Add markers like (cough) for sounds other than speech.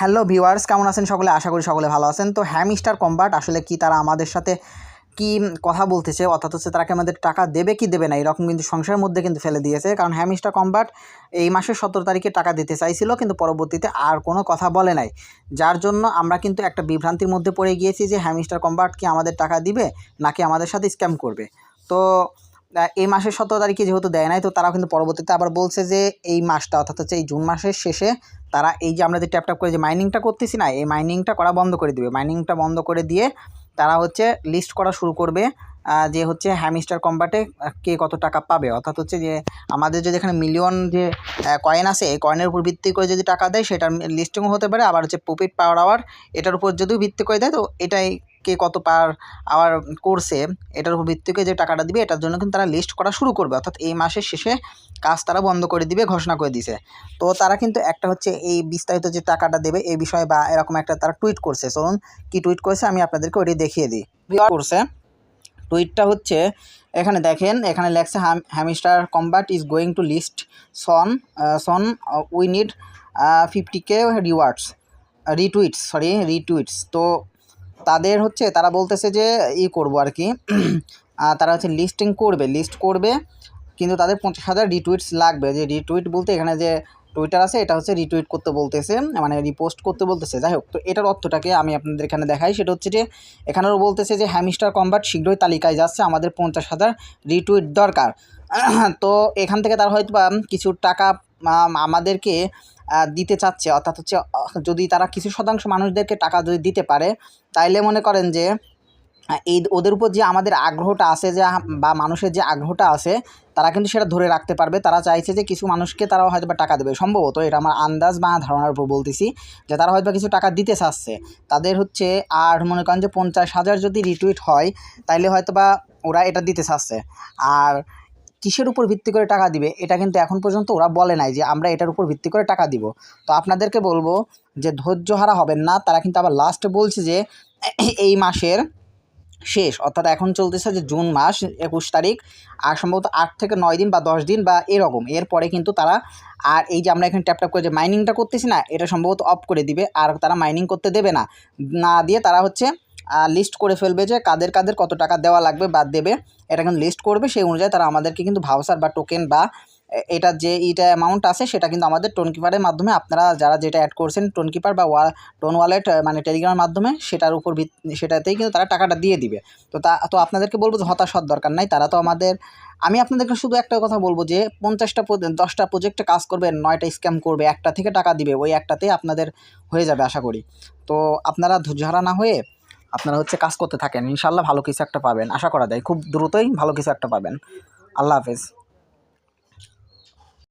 Hello viewers, কেমন আছেন সকলে? আশা করি সকলে ভালো আছেন। তো হ্যামস্টার কম্বাট, আসলে কি তারা আমাদের সাথে কি কথা বলতেছে? অর্থাৎ হচ্ছে তারা কি আমাদের টাকা দেবে কি দেবে না? এরকম কিন্তু সংসারের মধ্যে কিন্তু ফেলে দিয়েছে। কারণ হ্যামস্টার কম্বাট, এই মাসের সতেরো তারিখে টাকা দিতে চাইছিল, কিন্তু পরবর্তীতে আর কোনো কথা বলে নাই। যার জন্য আমরা কিন্তু একটা বিভ্রান্তির মধ্যে পড়ে গিয়েছি যে হ্যামস্টার কম্বাট কি আমাদের টাকা দিবে, নাকি আমাদের সাথে স্ক্যাম করবে? তো এই মাসের সতেরো তারিখে যেহেতু দেয় নাই, তো তারা কিন্তু পরবর্তীতে আবার বলছে যে এই মাসটা, অর্থাৎ হচ্ছে এই জুন মাসের শেষে তারা এই যে আমরা যে ট্যাপ ট্যাপ করে যে মাইনিংটা করতেছি না, এই মাইনিংটা করা বন্ধ করে দিবে। মাইনিংটা বন্ধ করে দিয়ে তারা হচ্ছে লিস্ট করা শুরু করবে যে হচ্ছে হ্যামিস্টার কম্বাটে কে কত টাকা পাবে। অর্থাৎ হচ্ছে যে আমাদের যদি এখানে মিলিয়ন যে কয়েন আছে, এই কয়েনের উপর ভিত্তি করে যদি টাকা দেয়, সেটার লিস্টিংও হতে পারে। আবার হচ্ছে প্রফিট পাওয়ার আওয়ার এটার উপর যদিও ভিত্তি করে দেয়, তো এটাই কে কত পার আওয়ার করছে, এটার উপর ভিত্তি করে যে টাকাটা দিবে, এটার জন্য কিন্তু তারা লিস্ট করা শুরু করবে। অর্থাৎ এই মাসের শেষে কাজ তারা বন্ধ করে দিবে, ঘোষণা করে দিছে। তো তারা কিন্তু একটা হচ্ছে এই বিস্তারিত যে টাকাটা দেবে, এই বিষয়ে বা এরকম একটা তারা টুইট করছে। চলুন কি টুইট করেছে আমি আপনাদেরকে ওইটি দেখিয়ে দিই। করছে। টুইটটা হচ্ছে, এখানে দেখেন, এখানে লেখছে Hamster Kombat is going to list soon soon we need fifty K rewards retweets sorry retweets তো তাদের হচ্ছে, তারা বলতেছে যে, ই করব আর কি (clears throat) তারা হচ্ছে লিস্টিং করবে লিস্ট করবে, কিন্তু তাদের পঞ্চাশ হাজার রিটুইটস লাগবে। যে রিটুইট বলতে এখানে যে টুইটার আছে, এটা হচ্ছে রিটুইট করতে বলতেছে মানে রিপোস্ট করতে বলতেছে। যাই হোক, তো এটার অর্থটাকে আমি আপনাদের এখানে দেখাই। সেটা হচ্ছে যে এখানেও বলতেছে যে হ্যামিস্টার কম্বাট শীঘ্রই তালিকায় যাচ্ছে, আমাদের পঞ্চাশ হাজার রিটুইট দরকার। (clears throat) তো এখান থেকে তারা হয়তো বা কিছু টাকা আমাদেরকে দিতে চাচ্ছে, অর্থাৎ হচ্ছে যদি তারা কিছু শতাংশ মানুষদেরকে টাকা যদি দিতে পারে, তাইলে মনে করেন যে এই ওদের উপর যে আমাদের আগ্রহটা আছে, যে বা মানুষের যে আগ্রহটা আছে, তারা কিন্তু সেটা ধরে রাখতে পারবে। তারা চাইছে যে কিছু মানুষকে তারা হয়তো বা টাকা দেবে। সম্ভবত এটা আমার আন্দাজ বা ধারণার উপর বলতেছি, যে তারা হয়তো কিছু টাকা দিতে চাচ্ছে। তাদের হচ্ছে, আর মনে করেন যে পঞ্চাশ হাজার যদি রিটুইট হয়, তাইলে হয়তো বা ওরা এটা দিতে চাচ্ছে। আর কিসের উপর ভিত্তি করে টাকা দিবে, এটা কিন্তু এখন পর্যন্ত ওরা বলে নাই যে আমরা এটার উপর ভিত্তি করে টাকা দিব। তো আপনাদেরকে বলব যে ধৈর্য হারা হবেন না, তারা কিন্তু আবার লাস্টে বলছে যে (clears throat) এই মাসের শেষ, অর্থাৎ এখন চলতেছে যে জুন মাস, একুশ তারিখ, আর সম্ভবত আট থেকে নয় দিন বা দশ দিন বা এরকম। এরপরে কিন্তু তারা, আর এই যে আমরা এখানে ট্যাপ ট্যাপ করে যে মাইনিংটা করতেছি না, এটা সম্ভবত অফ করে দিবে, আর তারা মাইনিং করতে দেবে না। না দিয়ে তারা হচ্ছে লিস্ট করে ফেলবে যে কাদের কাদের কত টাকা দেওয়া লাগবে বা দেবে। এটা কিন্তু লিস্ট করবে সেই অনুযায়ী তারা আমাদেরকে কিন্তু ভাউচার বা টোকেন বা, এ- এটার যে ইটা অ্যামাউন্ট আছে সেটা কিন্তু আমাদের টোন কিপারের মাধ্যমে আপনারা যারা যেটা অ্যাড করছেন টোন কিপার বা টোন ওয়ালেট মানে টেলিগ্রামের মাধ্যমে সেটার উপর সেটাতেই কিন্তু তারা টাকাটা দিয়ে দিবে। তো তা, তো আপনাদেরকে বলব যে হতাশ হওয়ার দরকার নাই, তারা তো আমাদের, আমি আপনাদেরকে শুধু একটা কথা বলব যে পঞ্চাশটা দশটা প্রজেক্টে কাজ করবে, নয়টা স্ক্যাম করবে, একটা থেকে টাকা দিবে, ওই একটাতেই আপনাদের হয়ে যাবে আশা করি। তো আপনারা ধৈর্য হারা না হয়ে আপনারা হচ্ছে কাজ করতে থাকেন, ইনশাল্লাহ ভালো কিছু একটা পাবেন। আশা করা যায়, খুব দ্রুতই ভালো কিছু একটা পাবেন। আল্লাহ হাফেজ।